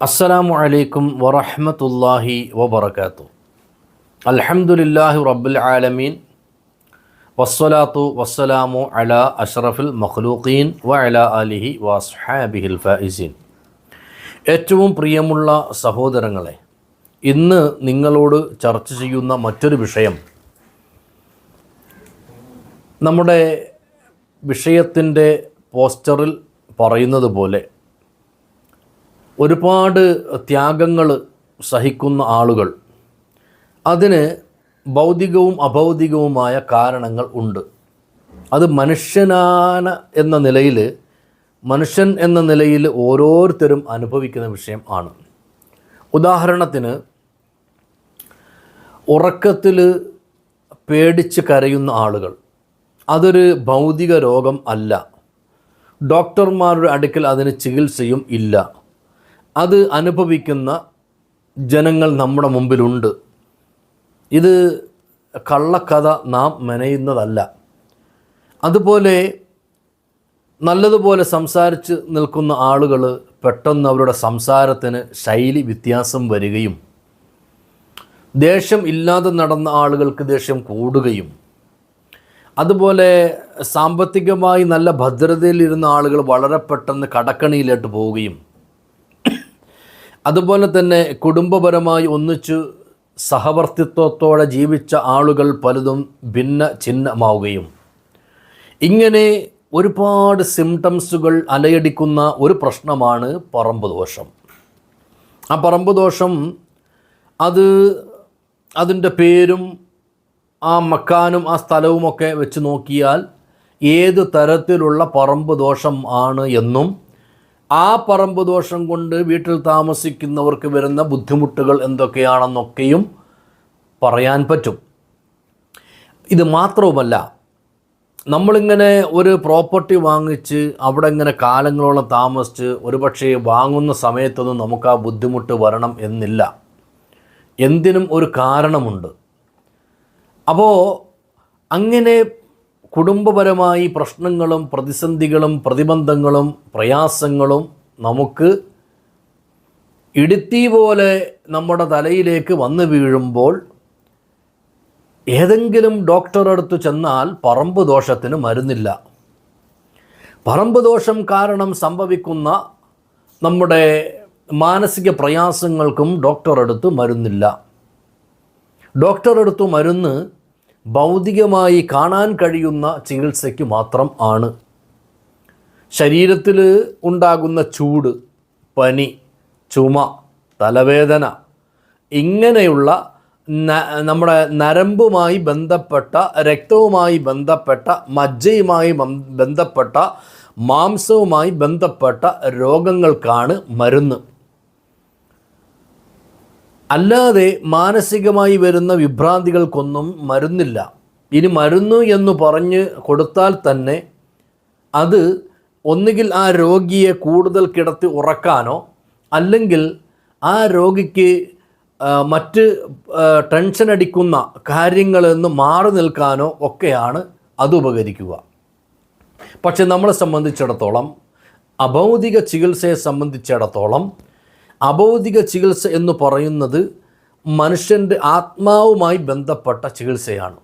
അസ്സലാമു അലൈക്കും വറഹമത്തല്ലാഹി വബർക്കാത്തു അൽഹംദുലില്ലാഹി റബ്ബിൽ ആലമീൻ. വസ്സലാത്തു വസ്സലാമു അല അഷ്റഫിൽ മഖ്ലൂഖീൻ വ അല അലിഹി വസ്ഹാബിഹിൽ ഫൈസീൻ ഏറ്റവും പ്രിയമുള്ള സഹോദരങ്ങളെ ഇന്ന് നിങ്ങളോട് ചർച്ച ചെയ്യുന്ന മറ്റൊരു വിഷയം നമ്മുടെ വിഷയത്തിന്റെ പോസ്റ്ററിൽ പറയുന്നത് പോലെ ഒരുപാട് ത്യാഗങ്ങൾ സഹിക്കുന്ന ആളുകൾ. അതിന് ഭൗതികവും അഭൗതികവുമായ കാരണങ്ങൾ ഉണ്ട്. അത് മനുഷ്യനാന എന്ന നിലയിൽ മനുഷ്യൻ എന്ന നിലയിൽ ഓരോരുത്തരും അനുഭവിക്കുന്ന വിഷയം ആണ്. ഉദാഹരണത്തിന് ഉറക്കത്തിൽ പേടിച്ച് കരയുന്ന ആളുകൾ. അതൊരു ഭൗതിക രോഗം അല്ല. ഡോക്ടർമാരുടെ അടുക്കൽ അതിന് ചികിത്സയും ഇല്ല. അത് അനുഭവിക്കുന്ന ജനങ്ങൾ നമ്മുടെ മുമ്പിലുണ്ട്. ഇത് കള്ളക്കഥ നാം മെനയുന്നതല്ല. അതുപോലെ നല്ലതുപോലെ സംസാരിച്ച് നിൽക്കുന്ന ആളുകൾ പെട്ടെന്ന് അവരുടെ സംസാരത്തിന് ശൈലി വ്യത്യാസം വരികയും ദേഷ്യം ഇല്ലാതെ നടന്ന ആളുകൾക്ക് ദേഷ്യം കൂടുകയും അതുപോലെ സാമ്പത്തികമായി നല്ല ഭദ്രതയിലിരുന്ന ആളുകൾ വളരെ പെട്ടെന്ന് കടക്കണിയിലോട്ട് പോവുകയും അതുപോലെ തന്നെ കുടുംബപരമായി ഒന്നിച്ചു സഹവർത്തിത്വത്തോടെ ജീവിച്ച ആളുകൾ പലതും ഭിന്ന ചിഹ്നമാവുകയും ഇങ്ങനെ ഒരുപാട് സിംറ്റംസുകൾ അലയടിക്കുന്ന ഒരു പ്രശ്നമാണ് പറമ്പ് ദോഷം. ആ പറമ്പ് ദോഷം അത് അതിന്റെ പേരും ആ മക്കാനും ആ സ്ഥലവുമൊക്കെ വെച്ച് നോക്കിയാൽ ഏത് തരത്തിലുള്ള പറമ്പ് ദോഷം ആണ് എന്നും ആ പറമ്പ് ദോഷം കൊണ്ട് വീട്ടിൽ താമസിക്കുന്നവർക്ക് വരുന്ന ബുദ്ധിമുട്ടുകൾ എന്തൊക്കെയാണെന്നൊക്കെയും പറയാൻ പറ്റും. ഇത് മാത്രവുമല്ല നമ്മളിങ്ങനെ ഒരു പ്രോപ്പർട്ടി വാങ്ങിച്ച് അവിടെ ഇങ്ങനെ കാലങ്ങളോളം താമസിച്ച് ഒരുപക്ഷെ വാങ്ങുന്ന സമയത്തൊന്നും നമുക്ക് ആ ബുദ്ധിമുട്ട് വരണം എന്നില്ല. എന്തിനും ഒരു കാരണമുണ്ട്. അപ്പോൾ അങ്ങനെ കുടുംബപരമായി പ്രശ്നങ്ങളും പ്രതിസന്ധികളും പ്രതിബന്ധങ്ങളും പ്രയാസങ്ങളും നമുക്ക് ഇടുത്തി പോലെ നമ്മുടെ തലയിലേക്ക് വന്നു വീഴുമ്പോൾ ഏതെങ്കിലും ഡോക്ടറെ അടുത്ത് ചെന്നാൽ പറമ്പ് ദോഷത്തിന് മരുന്നില്ല. പറമ്പ് ദോഷം കാരണം സംഭവിക്കുന്ന നമ്മുടെ മാനസിക പ്രയാസങ്ങൾക്കും ഡോക്ടറെ അടുത്ത് മരുന്നില്ല. ഡോക്ടറെ അടുത്ത് മരുന്ന് ഭൗതികമായി കാണാൻ കഴിയുന്ന ചികിത്സയ്ക്ക് മാത്രം ആണ്. ശരീരത്തിൽ ഉണ്ടാകുന്ന ചൂട് പനി ചുമ തലവേദന ഇങ്ങനെയുള്ള നമ്മുടെ നരമ്പുമായി ബന്ധപ്പെട്ട രക്തവുമായി ബന്ധപ്പെട്ട മജ്ജയുമായി ബന്ധപ്പെട്ട മാംസവുമായി ബന്ധപ്പെട്ട രോഗങ്ങൾക്കാണ് മരുന്ന്. അല്ലാതെ മാനസികമായി വരുന്ന വിഭ്രാന്തികൾക്കൊന്നും മരുന്നില്ല. ഇനി മരുന്നു എന്ന് പറഞ്ഞ് കൊടുത്താൽ തന്നെ അത് ഒന്നുകിൽ ആ രോഗിയെ കൂടുതൽ കിടത്തി ഉറക്കാനോ അല്ലെങ്കിൽ ആ രോഗിക്ക് മറ്റ് ടെൻഷൻ അടിക്കുന്ന കാര്യങ്ങളിൽ നിന്ന് മാറി നിൽക്കാനോ ഒക്കെയാണ് അത് ഉപകരിക്കുക. പക്ഷെ നമ്മളെ സംബന്ധിച്ചിടത്തോളം അഭൗതിക ചികിത്സയെ സംബന്ധിച്ചിടത്തോളം അബൗദിക ചികിത്സ എന്ന് പറയുന്നത് മനുഷ്യന്റെ ആത്മാവുമായി ബന്ധപ്പെട്ട ചികിത്സയാണ്.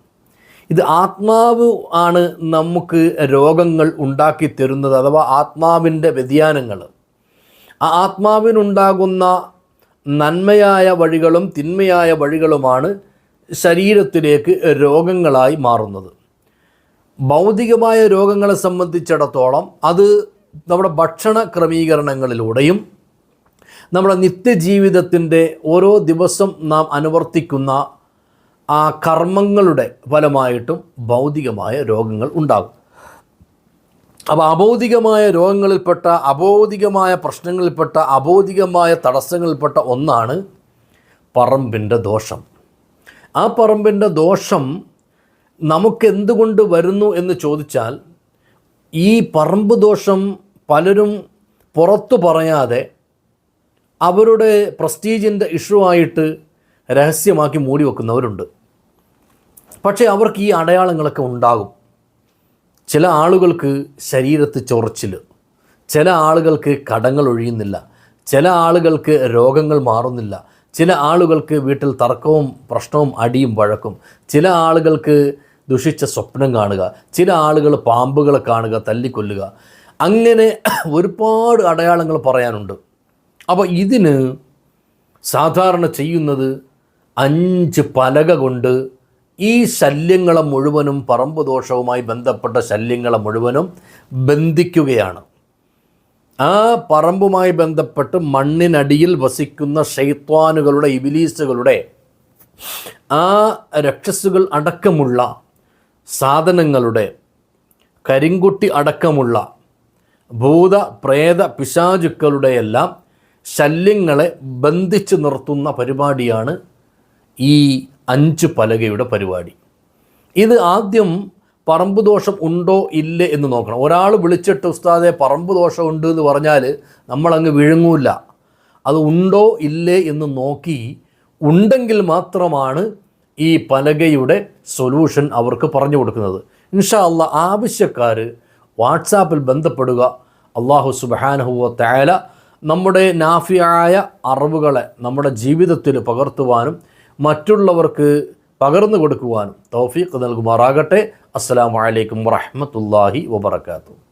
ഇത് ആത്മാവ് ആണ് നമുക്ക് രോഗങ്ങൾ ഉണ്ടാക്കി തരുന്നത് അഥവാ ആത്മാവിന്റെ വ്യതിയാനങ്ങൾ. ആ ആത്മാവിനുണ്ടാകുന്ന നന്മയായ വഴികളും തിന്മയായ വഴികളുമാണ് ശരീരത്തിലേക്ക് രോഗങ്ങളായി മാറുന്നത്. ഭൗതികമായ രോഗങ്ങളെ സംബന്ധിച്ചിടത്തോളം അത് നമ്മുടെ ഭക്ഷണ ക്രമീകരണങ്ങളിലൂടെയും നമ്മുടെ നിത്യജീവിതത്തിന്റെ ഓരോ ദിവസം നാം അനുവർത്തിക്കുന്ന ആ കർമ്മങ്ങളുടെ ഫലമായിട്ടും ഭൗതികമായ രോഗങ്ങൾ ഉണ്ടാകും. അപ്പോൾ അബൗദികമായ രോഗങ്ങളിൽപ്പെട്ട അബൗദികമായ പ്രശ്നങ്ങളിൽപ്പെട്ട അബൗദികമായ തടസ്സങ്ങളിൽപ്പെട്ട ഒന്നാണ് പറമ്പിന്റെ ദോഷം. ആ പറമ്പിന്റെ ദോഷം നമുക്കെന്തുകൊണ്ട് വരുന്നു എന്ന് ചോദിച്ചാൽ ഈ പറമ്പ് ദോഷം പലരും പുറത്തു പറയാതെ അവരുടെ പ്രസ്റ്റീജിന്റെ ഇഷ്യൂ ആയിട്ട് രഹസ്യമാക്കി മൂടി വെക്കുന്നവരുണ്ട്. പക്ഷേ അവർക്ക് ഈ അടയാളങ്ങളൊക്കെ ഉണ്ടാകും. ചില ആളുകൾക്ക് ശരീരത്ത് ചൊറച്ചിൽ ചില ആളുകൾക്ക് കടങ്ങൾ ഒഴിയുന്നില്ല ചില ആളുകൾക്ക് രോഗങ്ങൾ മാറുന്നില്ല ചില ആളുകൾക്ക് വീട്ടിൽ തർക്കവും പ്രശ്നവും അടിയും വഴക്കും ചില ആളുകൾക്ക് ദുഷിച്ച സ്വപ്നം കാണുക ചില ആളുകൾ പാമ്പുകളെ കാണുക തല്ലിക്കൊല്ലുക. അങ്ങനെ ഒരുപാട് അടയാളങ്ങൾ പറയാനുണ്ട്. അപ്പോൾ ഇതിന് സാധാരണ ചെയ്യുന്നത് അഞ്ച് പലക കൊണ്ട് ഈ ശല്യങ്ങളെ മുഴുവനും പറമ്പ് ദോഷവുമായി ബന്ധപ്പെട്ട ശല്യങ്ങളെ മുഴുവനും ബന്ധിക്കുകയാണ്. ആ പറമ്പുമായി ബന്ധപ്പെട്ട് മണ്ണിനടിയിൽ വസിക്കുന്ന ഷെയ്ത്വാനുകളുടെ ഇബിലീസുകളുടെ ആ രക്ഷസുകൾ അടക്കമുള്ള സാധനങ്ങളുടെ കരിങ്കുട്ടി അടക്കമുള്ള ഭൂത പ്രേത പിശാചുക്കളുടെയെല്ലാം ശല്യങ്ങളെ ബന്ധിച്ച് നിർത്തുന്ന പരിപാടിയാണ് ഈ അഞ്ച് പലകയുടെ പരിപാടി. ഇത് ആദ്യം പറമ്പ് ദോഷം ഉണ്ടോ ഇല്ലേ എന്ന് നോക്കണം. ഒരാൾ വിളിച്ചിട്ട് ഉസ്താദെ പറമ്പ് ദോഷം ഉണ്ട് എന്ന് പറഞ്ഞാൽ നമ്മളങ്ങ് വിഴുങ്ങൂല. അത് ഉണ്ടോ ഇല്ലേ എന്ന് നോക്കി ഉണ്ടെങ്കിൽ മാത്രമാണ് ഈ പലകയുടെ സൊല്യൂഷൻ അവർക്ക് പറഞ്ഞു കൊടുക്കുന്നത്. ഇൻഷാ അല്ല ആവശ്യക്കാർ വാട്സാപ്പിൽ ബന്ധപ്പെടുക. അള്ളാഹു സുബാനഹുവ തയാല നമ്മുടെ നാഫിയായ അറിവുകളെ നമ്മുടെ ജീവിതത്തിൽ പകർത്തുവാനും മറ്റുള്ളവർക്ക് പകർന്നു കൊടുക്കുവാനും തൗഫീഖ് നൽകുമാറാകട്ടെ. അസ്സാം വലൈക്കും വറഹ്മത്തുള്ളാഹി വബറകാതുഹു.